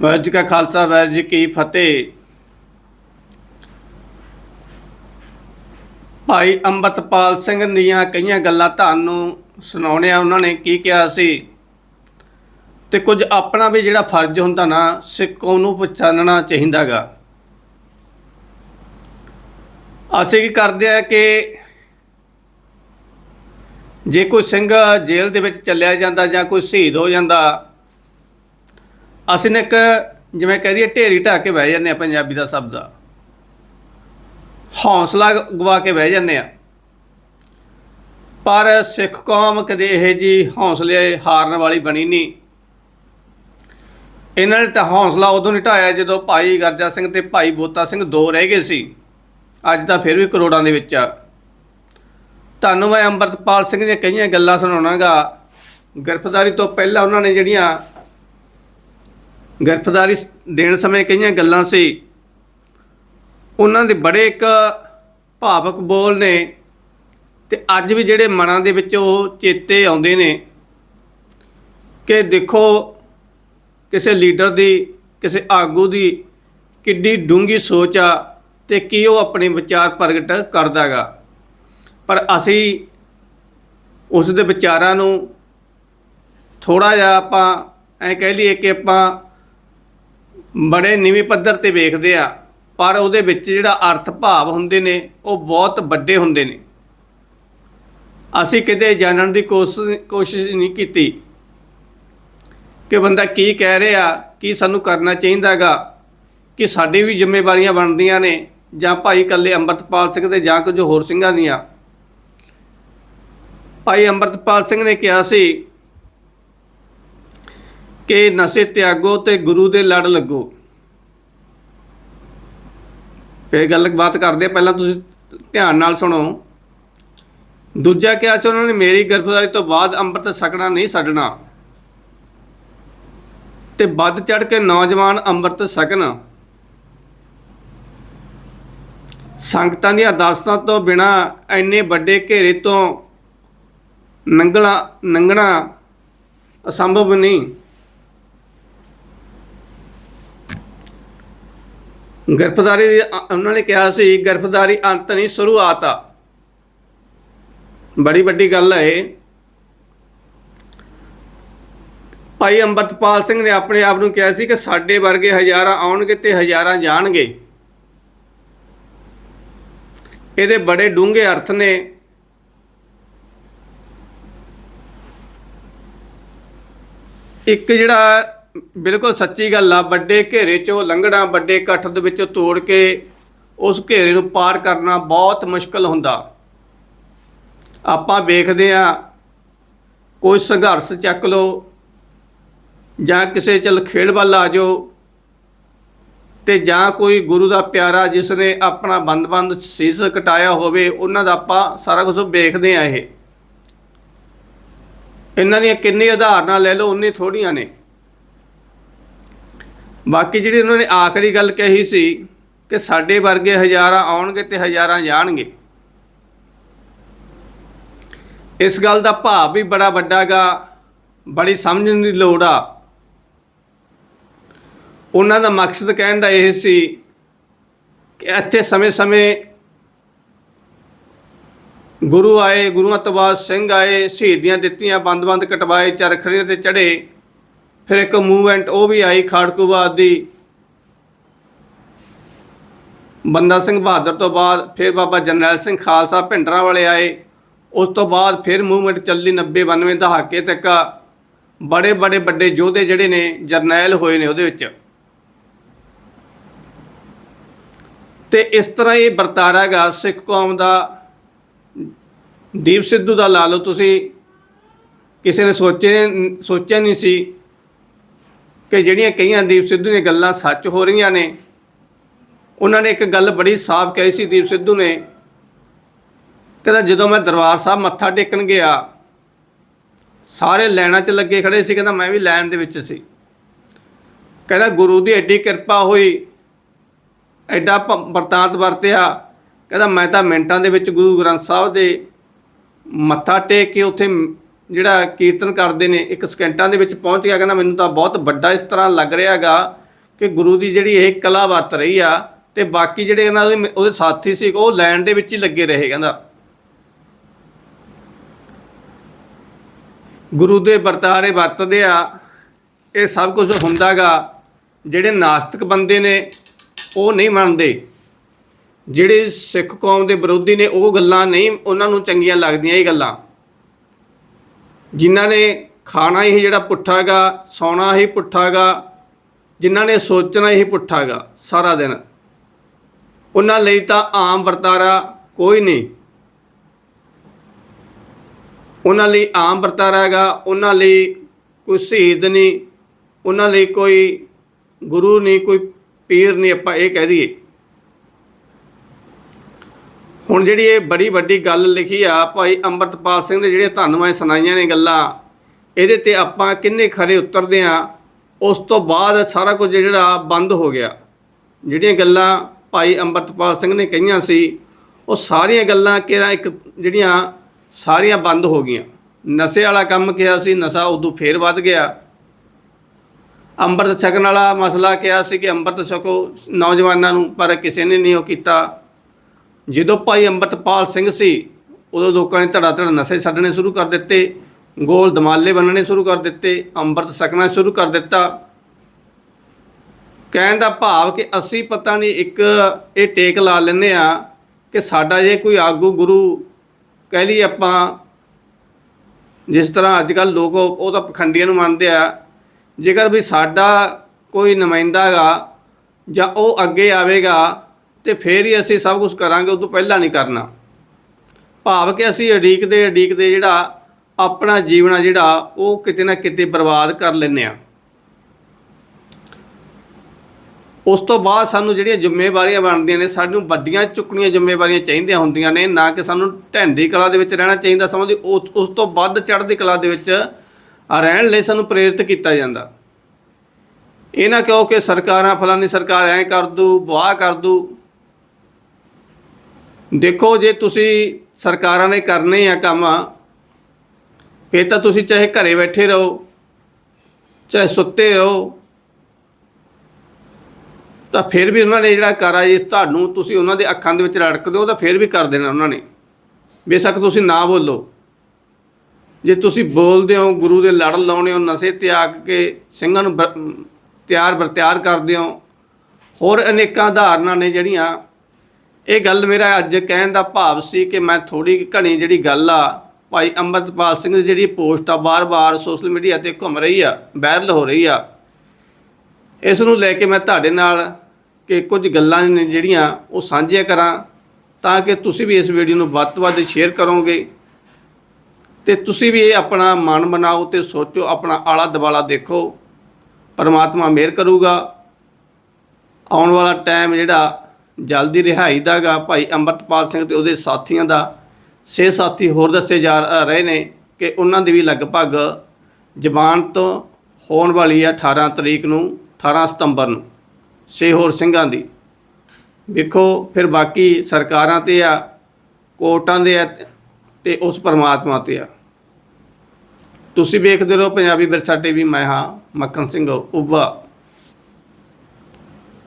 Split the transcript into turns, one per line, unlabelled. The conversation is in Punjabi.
ਵਾਹਿਗੁਰੂ ਜੀ ਕਾ ਖਾਲਸਾ, ਵਾਹਿਗੁਰੂ ਜੀ ਕੀ ਫਤਿਹ। ਭਾਈ ਅੰਮ੍ਰਿਤਪਾਲ ਸਿੰਘ ਦੀਆਂ ਕਈਆਂ ਗੱਲਾਂ ਤੁਹਾਨੂੰ ਸੁਣਾਉਣੇ ਆ ਉਹਨਾਂ ਨੇ ਕੀ ਕਿਹਾ ਸੀ? ਤੇ ਕੁਝ ਆਪਣਾ ਵੀ ਜਿਹੜਾ ਫਰਜ਼ ਹੁੰਦਾ ਨਾ, ਸਿੱਖ ਨੂੰ ਪਛਾਣਨਾ ਚਾਹੀਦਾਗਾ। ਅਸੀਂ ਕੀ ਕਰਦੇ ਆ ਕਿ ਜੇ ਕੋਈ ਸਿੰਘ ਜੇਲ੍ਹ ਦੇ ਵਿੱਚ ਚੱਲਿਆ ਜਾਂਦਾ ਜਾਂ ਕੋਈ ਸ਼ਹੀਦ ਹੋ ਜਾਂਦਾ ਅਸੀਂ ਨੇ ਇੱਕ ਜਿਵੇਂ ਕਹਿ ਦਈਏ ਢੇਰੀ ਢਾ ਕੇ ਬਹਿ ਜਾਂਦੇ ਆ ਪੰਜਾਬੀ ਦਾ ਸ਼ਬਦ। ਆ ਹੌਸਲਾ ਗਵਾ ਕੇ ਬਹਿ ਜਾਂਦੇ ਆ ਪਰ ਸਿੱਖ ਕੌਮ ਕਦੇ ਇਹ ਜੀ ਹੌਸਲੇ ਹਾਰਨ ਵਾਲੀ ਬਣੀ ਨਹੀਂ। ਇਹਨਾਂ ਨੇ ਤਾਂ ਹੌਸਲਾ ਉਦੋਂ ਨਹੀਂ ਢਾਇਆ ਜਦੋਂ ਭਾਈ ਗਰਜਾ ਸਿੰਘ ਤੇ ਭਾਈ ਬੋਤਾ ਸਿੰਘ ਦੋ ਰਹਿ ਗਏ ਸੀ। ਅੱਜ ਤਾਂ ਫਿਰ ਵੀ ਕਰੋੜਾਂ ਦੇ ਵਿੱਚ ਆ। ਤੁਹਾਨੂੰ ਮੈਂ ਅੰਮ੍ਰਿਤਪਾਲ ਸਿੰਘ ਦੀਆਂ ਕਈਆਂ ਗੱਲਾਂ ਸੁਣਾਉਣਾਗਾ। ਗ੍ਰਿਫਤਾਰੀ ਤੋਂ ਪਹਿਲਾਂ ਉਹਨਾਂ ਨੇ ਜਿਹੜੀਆਂ ਗ੍ਰਿਫਤਾਰੀ ਦੇਣ ਸਮੇਂ ਕਈਆਂ ਗੱਲਾਂ ਸੀ। ਉਹਨਾਂ ਦੇ ਬੜੇ ਇੱਕ ਭਾਵਕ ਬੋਲ ਨੇ ਤੇ ਅੱਜ ਵੀ ਜਿਹੜੇ ਮਨਾਂ ਦੇ ਵਿੱਚ ਉਹ ਚੇਤੇ ਆਉਂਦੇ ਨੇ ਕਿ ਦੇਖੋ, ਕਿਸੇ ਲੀਡਰ ਦੀ, ਕਿਸੇ ਆਗੂ ਦੀ ਕਿੱਡੀ ਡੂੰਗੀ ਸੋਚ ਆ ਤੇ ਕੀ ਉਹ ਆਪਣੇ ਵਿਚਾਰ ਪ੍ਰਗਟ ਕਰਦਾਗਾ ਪਰ ਅਸੀਂ ਉਸ ਦੇ ਵਿਚਾਰਾਂ ਨੂੰ ਥੋੜਾ ਜਿਹਾ ਆਪਾਂ ਐ ਕਹਿ ਲਈਏ ਕਿ ਆਪਾਂ ਬੜੇ ਨੀਵੇਂ ਪੱਧਰ ਤੇ ਵੇਖਦੇ ਆ, ਪਰ ਉਹਦੇ ਵਿੱਚ ਜਿਹੜਾ ਅਰਥ ਭਾਵ ਹੁੰਦੇ ਨੇ, ਉਹ ਬਹੁਤ ਵੱਡੇ ਹੁੰਦੇ ਨੇ। ਅਸੀਂ ਕਿਤੇ ਜਾਣਨ ਦੀ ਕੋਸ਼ਿਸ਼ ਕੋਸ਼ਿਸ਼ ਨਹੀਂ ਕੀਤੀ ਕਿ ਬੰਦਾ ਕੀ ਕਹਿ ਰਿਹਾ, ਕੀ ਸਾਨੂੰ ਕਰਨਾ ਚਾਹੀਦਾਗਾ ਕਿ ਸਾਡੀ ਵੀ ਜ਼ਿੰਮੇਵਾਰੀਆਂ ਬਣਦੀਆਂ ਨੇ, ਜਾਂ ਭਾਈ ਕੱਲੇ ਅੰਮ੍ਰਿਤਪਾਲ ਸਿੰਘ ਦੇ ਜਾਂ ਕੁਝ ਹੋਰ ਸਿੰਘਾਂ ਦੀਆਂ। ਭਾਈ ਅੰਮ੍ਰਿਤਪਾਲ ਸਿੰਘ ਨੇ ਕਿਹਾ ਸੀ ਕਿ ਨਸ਼ੇ ਤਿਆਗੋ ਤੇ ਗੁਰੂ ਦੇ ਲੜ ਲੱਗੋ। ਫੇਰ ਗੱਲ ਬਾਤ ਕਰਦੇ ਪਹਿਲਾਂ ਤੁਸੀਂ ਧਿਆਨ ਨਾਲ ਸੁਣੋ। ਦੂਜਾ ਕਿਹਾ ਸੀ ਉਹਨਾਂ ਨੇ, ਮੇਰੀ ਗ੍ਰਿਫਤਾਰੀ ਤੋਂ ਬਾਅਦ ਅੰਮ੍ਰਿਤ ਛਕਣਾ ਨਹੀਂ ਛੱਡਣਾ। ਤੇ ਵੱਧ ਚੜ ਕੇ ਨੌਜਵਾਨ ਅੰਮ੍ਰਿਤ ਛਕਣ। ਸੰਗਤਾਂ ਦੀਆਂ ਦਾਸਤਾਂ ਤੋਂ ਬਿਨਾ ਐਨੇ ਵੱਡੇ ਘੇਰੇ ਤੋਂ ਨੰਗਣਾ ਨੰਗਣਾ ਅਸੰਭਵ ਨਹੀਂ। ਗ੍ਰਿਫਤਾਰੀ ਦੀ ਉਹਨਾਂ ਨੇ ਕਿਹਾ ਸੀ, ਗ੍ਰਿਫਤਾਰੀ ਅੰਤ ਨਹੀਂ, ਸ਼ੁਰੂਆਤ ਆ। ਬੜੀ ਵੱਡੀ ਗੱਲ ਹੈ ਇਹ। ਭਾਈ ਅੰਮ੍ਰਿਤਪਾਲ ਸਿੰਘ ਨੇ ਆਪਣੇ ਆਪ ਨੂੰ ਕਿਹਾ ਸੀ ਕਿ ਸਾਡੇ ਵਰਗੇ ਹਜ਼ਾਰਾਂ ਆਉਣਗੇ ਤੇ ਹਜ਼ਾਰਾਂ ਜਾਣਗੇ। ਇਹਦੇ ਬੜੇ ਡੂੰਘੇ ਅਰਥ ਨੇ। ਇੱਕ ਜਿਹੜਾ ਬਿਲਕੁਲ ਸੱਚੀ ਗੱਲ ਆ, ਵੱਡੇ ਘੇਰੇ ਚੋਂ ਲੰਘਣਾ, ਵੱਡੇ ਇਕੱਠ ਦੇ ਵਿੱਚੋਂ ਤੋੜ ਕੇ ਉਸ ਘੇਰੇ ਨੂੰ ਪਾਰ ਕਰਨਾ ਬਹੁਤ ਮੁਸ਼ਕਲ ਹੁੰਦਾ। ਆਪਾਂ ਵੇਖਦੇ ਆ, ਕੋਈ ਸੰਘਰਸ਼ ਚੱਕ ਲਓ ਜਾਂ ਕਿਸੇ ਚਲ ਖੇਡ ਵੱਲ ਆ ਜਾਓ ਤੇ ਜਾਂ ਕੋਈ ਗੁਰੂ ਦਾ ਪਿਆਰਾ ਜਿਸ ਨੇ ਆਪਣਾ ਬੰਦ-ਬੰਦ ਸੀਸ ਕਟਾਇਆ ਹੋਵੇ, ਉਹਨਾਂ ਦਾ ਆਪਾਂ ਸਾਰਾ ਕੁਝ ਵੇਖਦੇ ਆ ਇਹ। ਇਹਨਾਂ ਦੀਆਂ ਕਿੰਨੀ ਉਦਾਹਰਨਾਂ ਲੈ ਲਓ, ਉਨੀ ਥੋੜੀਆਂ ਨੇ। ਬਾਕੀ ਜਿਹੜੀ ਉਹਨਾਂ ਨੇ ਆਖਰੀ ਗੱਲ ਕਹੀ ਸੀ ਕਿ ਸਾਡੇ ਵਰਗੇ ਹਜ਼ਾਰਾਂ ਆਉਣਗੇ ਤੇ ਹਜ਼ਾਰਾਂ ਜਾਣਗੇ। ਇਸ ਗੱਲ ਦਾ ਭਾਵ ਵੀ ਬੜਾ ਵੱਡਾਗਾ, ਬੜੀ ਸਮਝਣ ਦੀ ਲੋੜ ਆ। ਉਹਨਾਂ ਦਾ ਮਕਸਦ ਕਹਿਣ ਦਾ ਇਹ ਸੀ ਕਿ ਇੱਥੇ ਸਮੇਂ-ਸਮੇਂ ਗੁਰੂ ਆਏ ਗੁਰੂ ਤੋਂ ਸਿੰਘ ਆਏ, ਸ਼ਹੀਦੀਆਂ ਦਿੱਤੀਆਂ, ਬੰਦ-ਬੰਦ ਕਟਵਾਏ, ਚਰਖੜੀਆਂ ਤੇ ਚੜੇ ਫਿਰ ਇੱਕ ਮੂਵਮੈਂਟ ਉਹ ਵੀ ਆਈ ਖਾੜਕੂਵਾਦ ਦੀ। ਬੰਦਾ ਸਿੰਘ ਬਹਾਦਰ ਤੋਂ ਬਾਅਦ ਫਿਰ ਬਾਬਾ ਜਰਨੈਲ ਸਿੰਘ ਖਾਲਸਾ ਭਿੰਡਰਾਂ ਵਾਲੇ ਆਏ। ਉਸ ਤੋਂ ਬਾਅਦ ਫਿਰ ਮੂਵਮੈਂਟ ਚੱਲੀ 90 92 ਦਹਾਕੇ ਤੱਕ। ਬੜੇ ਬੜੇ ਵੱਡੇ ਯੋਧੇ ਜਿਹੜੇ ਨੇ ਜਰਨੈਲ ਹੋਏ ਨੇ ਉਹਦੇ ਵਿੱਚ। ਤੇ ਇਸ ਤਰ੍ਹਾਂ ਇਹ ਵਰਤਾਰਾ ਹੈਗਾ ਸਿੱਖ ਕੌਮ ਦਾ। ਦੀਪ ਸਿੱਧੂ ਦਾ ਲਾ ਲਓ ਤੁਸੀਂ। ਕਿਸੇ ਨੇ ਸੋਚੇ, ਸੋਚਿਆ ਨਹੀਂ ਸੀ। ਕਿ ਜਿਹੜੀਆਂ ਕਈਆਂ ਦੀਪ ਸਿੱਧੂ ਦੀਆਂ ਗੱਲਾਂ ਸੱਚ ਹੋ ਰਹੀਆਂ ਨੇ, ਉਹਨਾਂ ਨੇ ਇੱਕ ਗੱਲ ਬੜੀ ਸਾਫ਼ ਕਹੀ ਸੀ ਦੀਪ ਸਿੱਧੂ ਨੇ, ਕਹਿੰਦਾ ਜਦੋਂ ਮੈਂ ਦਰਬਾਰ ਸਾਹਿਬ ਮੱਥਾ ਟੇਕਣ ਗਿਆ, ਸਾਰੇ ਲਾਈਨਾਂ 'ਚ ਲੱਗੇ ਖੜੇ ਸੀ, ਕਹਿੰਦਾ ਮੈਂ ਵੀ ਲਾਈਨ ਦੇ ਵਿੱਚ ਸੀ। ਕਹਿੰਦਾ ਗੁਰੂ ਦੀ ਐਡੀ ਕਿਰਪਾ ਹੋਈ, ਐਡਾ ਭ- ਵਰਤਾਂਤ ਵਰਤਿਆ, ਕਹਿੰਦਾ ਮੈਂ ਤਾਂ ਮਿੰਟਾਂ ਦੇ ਵਿੱਚ ਗੁਰੂ ਗ੍ਰੰਥ ਸਾਹਿਬ ਦੇ ਮੱਥਾ ਟੇਕ ਕੇ ਉੱਥੇ ਜਿਹੜਾ ਕੀਰਤਨ ਕਰਦੇ ਨੇ, ਇੱਕ ਸਕਿੰਟਾਂ ਦੇ ਵਿੱਚ ਪਹੁੰਚ ਗਿਆ, ਕਹਿੰਦਾ ਮੈਨੂੰ ਤਾਂ ਬਹੁਤ ਵੱਡਾ ਇਸ ਤਰ੍ਹਾਂ ਲੱਗ ਰਿਹਾਗਾ ਕਿ ਗੁਰੂ ਦੀ ਜਿਹੜੀ ਇਹ ਕਲਾ ਵਰਤ ਰਹੀ ਆ ਤੇ ਬਾਕੀ ਜਿਹੜੇ ਇਹਨਾਂ ਦੇ ਉਹਦੇ ਸਾਥੀ ਸੀ, ਉਹ ਲੈਣ ਦੇ ਵਿੱਚ ਹੀ ਲੱਗੇ ਰਹੇ ਕਹਿੰਦਾ। ਗੁਰੂ ਦੇ ਵਰਤਾਰੇ ਵਰਤਦੇ ਆ, ਇਹ ਸਭ ਕੁਝ ਹੁੰਦਾਗਾ ਜਿਹੜੇ ਨਾਸਤਿਕ ਬੰਦੇ ਨੇ, ਉਹ ਨਹੀਂ ਮੰਨਦੇ। ਜਿਹੜੇ ਸਿੱਖ ਕੌਮ ਦੇ ਵਿਰੋਧੀ ਨੇ, ਉਹ ਗੱਲਾਂ ਨਹੀਂ, ਉਹਨਾਂ ਨੂੰ ਚੰਗੀਆਂ ਲੱਗਦੀਆਂ, ਇਹ ਗੱਲਾਂ। ਜਿਨ੍ਹਾਂ ਨੇ ਖਾਣਾ ਹੀ ਜਿਹੜਾ ਪੁੱਠਾਗਾ ਸੌਣਾ ਹੀ ਪੁੱਠਾਗਾ ਜਿਨ੍ਹਾਂ ਨੇ ਸੋਚਣਾ ਹੀ ਪੁੱਠਾਗਾ ਸਾਰਾ ਦਿਨ। ਉਹਨਾਂ ਲਈ ਤਾਂ ਆਮ ਵਰਤਾਰਾ ਕੋਈ ਨਹੀਂ। ਉਹਨਾਂ ਲਈ ਆਮ ਵਰਤਾਰਾ ਹੈਗਾ, ਉਹਨਾਂ ਲਈ ਕੋਈ ਸ਼ਹੀਦ ਨਹੀਂ, ਉਹਨਾਂ ਲਈ ਕੋਈ ਗੁਰੂ ਨਹੀਂ, ਕੋਈ ਪੀਰ ਨਹੀਂ, ਆਪਾਂ ਇਹ ਕਹਿ ਦਈਏ। ਹੁਣ ਜਿਹੜੀ ਇਹ ਬੜੀ ਵੱਡੀ ਗੱਲ ਲਿਖੀ ਆ, ਭਾਈ ਅੰਮ੍ਰਿਤਪਾਲ ਸਿੰਘ ਦੇ ਜਿਹੜੇ ਤੁਹਾਨੂੰ ਮੈਂ ਸੁਣਾਈਆਂ ਨੇ ਗੱਲਾਂ, ਇਹਦੇ ਤੇ ਆਪਾਂ ਕਿੰਨੇ ਖਰੇ ਉਤਰਦੇ ਆ, ਉਸ ਤੋਂ ਬਾਅਦ ਸਾਰਾ ਕੁਝ ਜਿਹੜਾ ਬੰਦ ਹੋ ਗਿਆ। ਜਿਹੜੀਆਂ ਗੱਲਾਂ ਭਾਈ ਅੰਮ੍ਰਿਤਪਾਲ ਸਿੰਘ ਨੇ ਕਹੀਆਂ ਸੀ, ਉਹ ਸਾਰੀਆਂ ਗੱਲਾਂ ਕਿਹੜਾ ਇੱਕ ਜਿਹੜੀਆਂ ਸਾਰੀਆਂ ਬੰਦ ਹੋ ਗਈਆਂ। ਨਸ਼ੇ ਵਾਲਾ ਕੰਮ ਕਿਹਾ ਸੀ, ਨਸ਼ਾ ਉਦੋਂ ਫੇਰ ਵੱਧ ਗਿਆ। ਅੰਮ੍ਰਿਤ ਛਕਣ ਵਾਲਾ ਮਸਲਾ ਕਿਹਾ ਸੀ ਕਿ ਅੰਮ੍ਰਿਤ ਛਕੋ ਨੌਜਵਾਨਾਂ ਨੂੰ, ਪਰ ਕਿਸੇ ਨੇ ਨਹੀਂ ਉਹ ਕੀਤਾ। ਜਦੋਂ ਭਾਈ ਅੰਮ੍ਰਿਤਪਾਲ ਸਿੰਘ ਸੀ, ਉਦੋਂ ਲੋਕਾਂ ਨੇ ਧੜਾ ਧੜ ਨਸ਼ੇ ਛੱਡਣੇ ਸ਼ੁਰੂ ਕਰ ਦਿੱਤੇ, ਗੋਲ ਦਮਾਲੇ ਬੰਨਣੇ ਸ਼ੁਰੂ ਕਰ ਦਿੱਤੇ, ਅੰਮ੍ਰਿਤ ਸਕਣਾ ਸ਼ੁਰੂ ਕਰ ਦਿੱਤਾ। ਕਹਿਣ ਦਾ ਭਾਵ ਕਿ ਅਸੀਂ ਪਤਾ ਨਹੀਂ ਇੱਕ ਇਹ ਟੇਕ ਲਾ ਲੈਂਦੇ ਆ ਕਿ ਸਾਡਾ ਜੇ ਕੋਈ ਆਗੂ ਗੁਰੂ ਕਹਿ ਲਈ ਆਪਾਂ, ਜਿਸ ਤਰ੍ਹਾਂ ਅੱਜ ਕੱਲ ਲੋਕ ਉਹ ਤਾਂ ਪਖੰਡੀਆਂ ਨੂੰ ਮੰਨਦੇ ਆ। ਜੇਕਰ ਵੀ ਸਾਡਾ ਕੋਈ ਨੁਮਾਇੰਦਾ ਹੈਗਾ ਜਾਂ ਉਹ ਅੱਗੇ ਆਵੇਗਾ ਤੇ ਫੇਰ ਹੀ ਅਸੀਂ ਸਭ ਕੁਝ ਕਰਾਂਗੇ ਉਸ ਤੋਂ ਪਹਿਲਾਂ ਨਹੀਂ ਕਰਨਾ। ਭਾਵ ਕਿ ਅਸੀਂ ਅਡੀਕਦੇ ਅਡੀਕਦੇ ਜਿਹੜਾ ਆਪਣਾ ਜੀਵਨ ਆ, ਜਿਹੜਾ ਉਹ ਕਿਤੇ ਨਾ ਕਿਤੇ ਬਰਬਾਦ ਕਰ ਲੈਂਦੇ ਆ ਉਸ ਤੋਂ ਬਾਅਦ ਸਾਨੂੰ ਜਿਹੜੀਆਂ ਜ਼ਿੰਮੇਵਾਰੀਆਂ ਬਣਦੀਆਂ ਨੇ, ਸਾਨੂੰ ਵੱਡੀਆਂ ਚੁੱਕਣੀਆਂ ਜ਼ਿੰਮੇਵਾਰੀਆਂ ਚਾਹੀਦੀਆਂ ਹੁੰਦੀਆਂ ਨੇ, ਨਾ ਕਿ ਸਾਨੂੰ ਢੈਂਡੀ ਕਲਾ ਦੇ ਵਿੱਚ ਰਹਿਣਾ ਚਾਹੀਦਾ ਸਮਾਂ ਉਸ ਤੋਂ ਵੱਧ ਚੜ੍ਹਦੀ ਕਲਾ ਦੇ ਵਿੱਚ ਰਹਿਣ ਲਈ ਸਾਨੂੰ ਪ੍ਰੇਰਿਤ ਕੀਤਾ ਜਾਂਦਾ। ਇਹ ਨਾ ਕਹੋ ਕਿ ਸਰਕਾਰਾਂ, ਫਲਾਨੀ ਸਰਕਾਰ ਐਂ ਕਰ ਦੂ, ਵਾਹ ਕਰ ਦੂ ਦੇਖੋ ਜੇ ਤੁਸੀਂ ਸਰਕਾਰਾਂ ਨੇ ਕਰਨੇ ਆ ਕੰਮ, ਫੇਰ ਤਾਂ ਤੁਸੀਂ ਚਾਹੇ ਘਰੇ ਬੈਠੇ ਰਹੋ, ਚਾਹੇ ਸੁੱਤੇ ਰਹੋ, ਤਾਂ ਫਿਰ ਵੀ ਉਹਨਾਂ ਨੇ ਜਿਹੜਾ ਕਰਾ ਜੀ ਤੁਹਾਨੂੰ ਤੁਸੀਂ ਉਹਨਾਂ ਦੇ ਅੱਖਾਂ ਦੇ ਵਿੱਚ ਰੜਕ ਦਿਓ, ਤਾਂ ਫਿਰ ਵੀ ਕਰ ਦੇਣਾ ਉਹਨਾਂ ਨੇ। ਬੇਸ਼ੱਕ ਤੁਸੀਂ ਨਾ ਬੋਲੋ। ਜੇ ਤੁਸੀਂ ਬੋਲਦੇ ਹੋ, ਗੁਰੂ ਦੇ ਲੜ ਲਾਉਣੇ ਹੋ, ਨਸ਼ੇ ਤਿਆਗ ਕੇ ਸਿੰਘਾਂ ਨੂੰ ਬ- ਤਿਆਰ ਬਰਤਿਆਰ ਕਰਦੇ ਹੋ, ਹੋਰ ਅਨੇਕਾਂ ਉਦਾਹਰਨਾਂ ਨੇ ਜਿਹੜੀਆਂ ਇਹ ਗੱਲ ਮੇਰਾ ਅੱਜ ਕਹਿਣ ਦਾ ਭਾਵ ਸੀ ਕਿ ਮੈਂ ਥੋੜੀ ਘਣੀ ਜਿਹੜੀ ਗੱਲ ਆ, ਭਾਈ ਅੰਮ੍ਰਿਤਪਾਲ ਸਿੰਘ ਦੀ ਜਿਹੜੀ ਪੋਸਟ ਆ ਬਾਰ-ਬਾਰ ਸੋਸ਼ਲ ਮੀਡੀਆ ਤੇ ਘੁੰਮ ਰਹੀ ਆ ਵਾਇਰਲ ਹੋ ਰਹੀ ਆ। ਇਸ ਨੂੰ ਲੈ ਕੇ ਮੈਂ ਤੁਹਾਡੇ ਨਾਲ ਕਿ ਕੁਝ ਗੱਲਾਂ ਨੇ ਜਿਹੜੀਆਂ ਉਹ ਸਾਂਝੀਆਂ ਕਰਾਂ ਤਾਂ ਕਿ ਤੁਸੀਂ ਵੀ ਇਸ ਵੀਡੀਓ ਨੂੰ ਵੱਧ ਤੋਂ ਵੱਧ ਸ਼ੇਅਰ ਕਰੋਗੇ ਤੇ ਤੁਸੀਂ ਵੀ ਇਹ ਆਪਣਾ ਮਨ ਬਣਾਓ ਤੇ ਸੋਚੋ, ਆਪਣਾ ਆਲਾ ਦਵਾਲਾ ਦੇਖੋ। ਪਰਮਾਤਮਾ ਮਿਹਰ ਕਰੂਗਾ। ਆਉਣ ਵਾਲਾ ਟਾਈਮ ਜਿਹੜਾ ਜਲਦੀ ਰਿਹਾਈ ਦਾਗਾ ਭਾਈ ਅੰਮ੍ਰਿਤਪਾਲ ਸਿੰਘ ਤੇ ਉਹਦੇ ਸਾਥੀਆਂ ਦਾ। ਸੇ ਸਾਥੀ ਹੋਰ ਦੱਸੇ ਜਾ ਰਹੇ ਨੇ ਕਿ ਉਹਨਾਂ ਦੀ ਵੀ ਲਗਭਗ ਜ਼ਬਾਨ ਤੋਂ ਹੋਣ ਵਾਲੀ ਆ 18 ਤਰੀਕ ਨੂੰ 18 ਸਤੰਬਰ ਨੂੰ ਸ਼ੇ ਹੋਰ ਸਿੰਘਾਂ ਦੀ। ਵੇਖੋ ਫਿਰ ਬਾਕੀ ਸਰਕਾਰਾਂ ਤੇ ਆ, ਕੋਰਟਾਂ ਦੇ ਆ ਤੇ ਉਸ ਪਰਮਾਤਮਾ ਤੇ ਆ। ਤੁਸੀਂ ਵੇਖਦੇ ਰਹੋ ਪੰਜਾਬੀ ਵਿਰਸਾ ਟੀਵੀ, ਮੈਂ ਹਾਂ ਮੱਖਣ ਸਿੰਘ ਉਬਾ